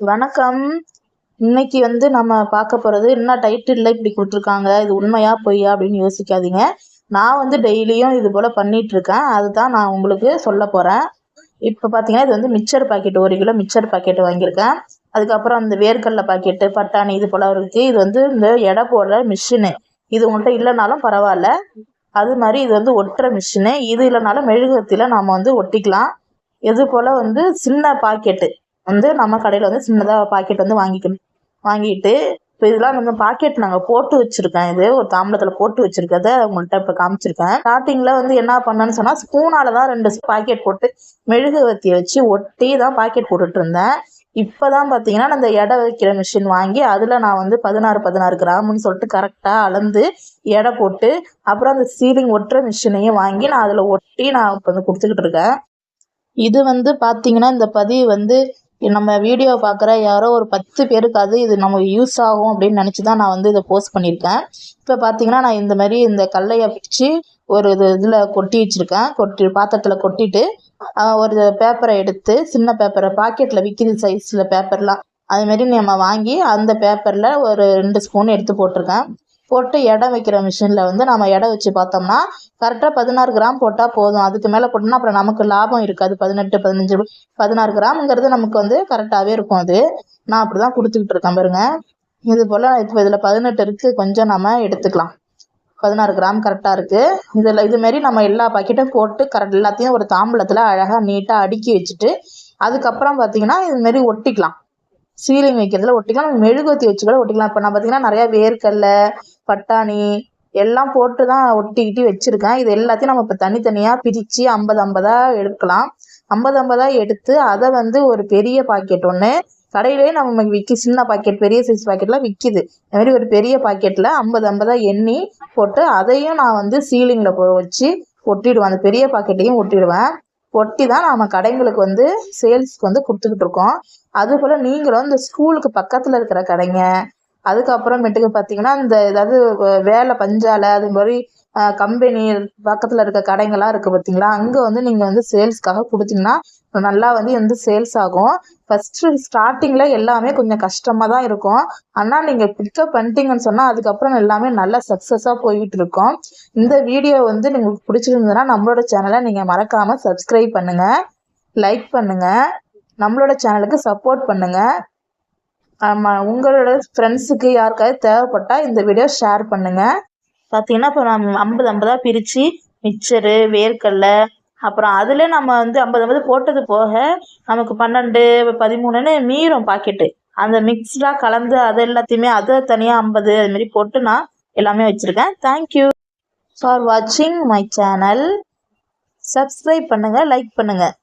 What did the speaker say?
வணக்கம். இன்னைக்கு வந்து நம்ம பார்க்க போகிறது என்ன டைட்டில் இப்படி கொடுத்துருக்காங்க? இது உண்மையா பொய்யா அப்படின்னு யோசிக்காதீங்க. நான் வந்து டெய்லியும் இது போல் பண்ணிகிட்ருக்கேன் அதுதான் நான் உங்களுக்கு சொல்ல போகிறேன் இப்போ பார்த்தீங்கன்னா இது வந்து மிக்சர் பாக்கெட் ஒரு கிலோ மிக்சர் பாக்கெட் வாங்கியிருக்கேன். அதுக்கப்புறம் அந்த வேர்க்கடலை பாக்கெட்டு பட்டாணி இது போல் இருக்குது இது வந்து இந்த எடை போடுற மிஷினு இது உங்கள்கிட்ட இல்லைனாலும் பரவாயில்ல. அது மாதிரி இது வந்து ஒட்டுற மிஷினு இது இல்லைனாலும் மெழுகுவத்தியில் நாம் வந்து ஒட்டிக்கலாம். இது போல் வந்து சின்ன பாக்கெட்டு வந்து நம்ம கடையில் வந்து சின்னதாக பாக்கெட் வந்து வாங்கிக்கணும். வாங்கிட்டு இப்போ இதெல்லாம் வந்து பாக்கெட் நாங்கள் போட்டு வச்சுருக்கேன். இது ஒரு தாம்பளத்தில் போட்டு வச்சுருக்கத உங்கள்கிட்ட இப்போ காமிச்சிருக்கேன். ஸ்டார்டிங்கில் வந்து என்ன பண்ணேன்னு சொன்னால் ஸ்பூனால் தான் ரெண்டு பாக்கெட் போட்டு மெழுகுவத்தியை வச்சு ஒட்டி தான் பாக்கெட் போட்டுட்டு இருந்தேன். இப்போ தான் பார்த்தீங்கன்னா அந்த எடை வைக்கிற மிஷின் வாங்கி அதில் நான் வந்து பதினாறு பதினாறு கிராம்னு சொல்லிட்டு கரெக்டாக அளந்து எடை போட்டு அப்புறம் அந்த சீலிங் ஒட்டுற மிஷினையும் வாங்கி நான் அதில் ஒட்டி நான் இப்போ வந்து கொடுத்துக்கிட்டு இருக்கேன். இது வந்து பார்த்தீங்கன்னா இந்த பதிவு வந்து நம்ம வீடியோ பார்க்குற யாரோ ஒரு பத்து பேருக்காவது இது நமக்கு யூஸ் ஆகும் அப்படின்னு நினச்சி தான் நான் வந்து இதை போஸ்ட் பண்ணியிருக்கேன். இப்போ பார்த்தீங்கன்னா நான் இந்த மாதிரி இந்த கல்லையை பிடிச்சி ஒரு இது இதில் கொட்டி வச்சுருக்கேன். கொட்டி பாத்திரத்தில் கொட்டிட்டு ஒரு பேப்பரை எடுத்து சின்ன பேப்பரை பாக்கெட்டில் விற்கிது சைஸில் பேப்பர்லாம் அதுமாரி நம்ம வாங்கி அந்த பேப்பரில் ஒரு ரெண்டு ஸ்பூன் எடுத்து போட்டிருக்கேன். போட்டு எடை வைக்கிற மிஷினில் வந்து நம்ம எடை வச்சு பார்த்தோம்னா கரெக்டாக பதினாறு கிராம் போட்டால் போதும். அதுக்கு மேலே போட்டோம்னா அப்புறம் நமக்கு லாபம் இருக்காது. பதினெட்டு பதினஞ்சு பதினாறு கிராம்ங்கிறது நமக்கு வந்து கரெக்டாகவே இருக்கும் அது. நான் அப்படி தான் கொடுத்துக்கிட்டு இருக்கேன் பாருங்க. இது போல் இப்போ இதில் பதினெட்டு இருக்குது கொஞ்சம் நம்ம எடுத்துக்கலாம். பதினாறு கிராம் கரெக்டாக இருக்குது இதில் இதுமாரி நம்ம எல்லா பாக்கெட்டும் போட்டு கரெக்ட் எல்லாத்தையும் ஒரு தாம்பளத்தில் அழகாக நீட்டாக அடுக்கி வச்சுட்டு அதுக்கப்புறம் பார்த்தீங்கன்னா இதுமாரி ஒட்டிக்கலாம். சீலிங் வைக்கிறதுல ஒட்டிக்கலாம் நம்ம மெழுகுவத்தி வச்சு கூட ஒட்டிக்கலாம். இப்போ நான் பார்த்தீங்கன்னா நிறையா வேர்க்கடல பட்டாணி எல்லாம் போட்டு தான் ஒட்டிக்கிட்டு வச்சுருக்கேன். இது எல்லாத்தையும் நம்ம இப்போ தனித்தனியாக பிரித்து ஐம்பது ஐம்பதாக எடுக்கலாம். ஐம்பது ஐம்பதாக எடுத்து அதை வந்து ஒரு பெரிய பாக்கெட் ஒன்று கடையிலேயே நம்ம விற்கி சின்ன பாக்கெட் பெரிய சைஸ் பாக்கெட்லாம் விற்கிது இந்த மாதிரி ஒரு பெரிய பாக்கெட்டில் ஐம்பது ஐம்பதாக எண்ணி போட்டு அதையும் நான் வந்து சீலிங்கில் வச்சு ஒட்டிடுவேன். அந்த பெரிய பாக்கெட்டையும் ஒட்டிடுவேன். ஒட்டி தான் நாம் கடைங்களுக்கு வந்து சேல்ஸ்க்கு வந்து கொடுத்துக்கிட்டு இருக்கோம். அதுபோல் நீங்களும் இந்த ஸ்கூலுக்கு பக்கத்தில் இருக்கிற கடைங்க அதுக்கப்புறமேட்டுக்கு பார்த்தீங்கன்னா இந்த ஏதாவது வேலை பஞ்சாலை அது மாதிரி கம்பெனி பக்கத்தில் இருக்க கடைங்கள்லாம் இருக்குது பார்த்தீங்களா அங்கே வந்து நீங்கள் வந்து சேல்ஸ்க்காக கொடுத்தீங்கன்னா நல்லா வந்து வந்து சேல்ஸ் ஆகும். ஃபஸ்ட்டு ஸ்டார்டிங்கில் எல்லாமே கொஞ்சம் கஷ்டமாக தான் இருக்கும். ஆனால் நீங்கள் பிக்கப் பண்ணிட்டீங்கன்னு சொன்னால் அதுக்கப்புறம் எல்லாமே நல்லா சக்ஸஸாக போய்கிட்டு இருக்கோம். இந்த வீடியோ வந்து உங்களுக்கு பிடிச்சிருந்ததுன்னா நம்மளோட சேனலை நீங்கள் மறக்காமல் சப்ஸ்கிரைப் பண்ணுங்கள் லைக் பண்ணுங்கள் நம்மளோட சேனலுக்கு சப்போர்ட் பண்ணுங்கள் ஆமாம் உங்களோட ஃப்ரெண்ட்ஸுக்கு யாருக்காவது தேவைப்பட்டால் இந்த வீடியோ ஷேர் பண்ணுங்கள் பார்த்தீங்கன்னா இப்போ நம்ம ஐம்பது ஐம்பதாக பிரித்து மிச்சரு வேர்க்கடலை அப்புறம் அதில் நம்ம வந்து ஐம்பது ஐம்பது போட்டது போக நமக்கு பன்னெண்டு பதிமூணுன்னு மீறும் பாக்கெட்டு அந்த மிக்ஸ்டாக கலந்து அது எல்லாத்தையுமே அதை தனியாக ஐம்பது அதுமாரி போட்டு நான் எல்லாமே வச்சுருக்கேன். தேங்க்யூ ஃபார் வாட்சிங் மை சேனல் சப்ஸ்கிரைப் பண்ணுங்கள் லைக் பண்ணுங்கள்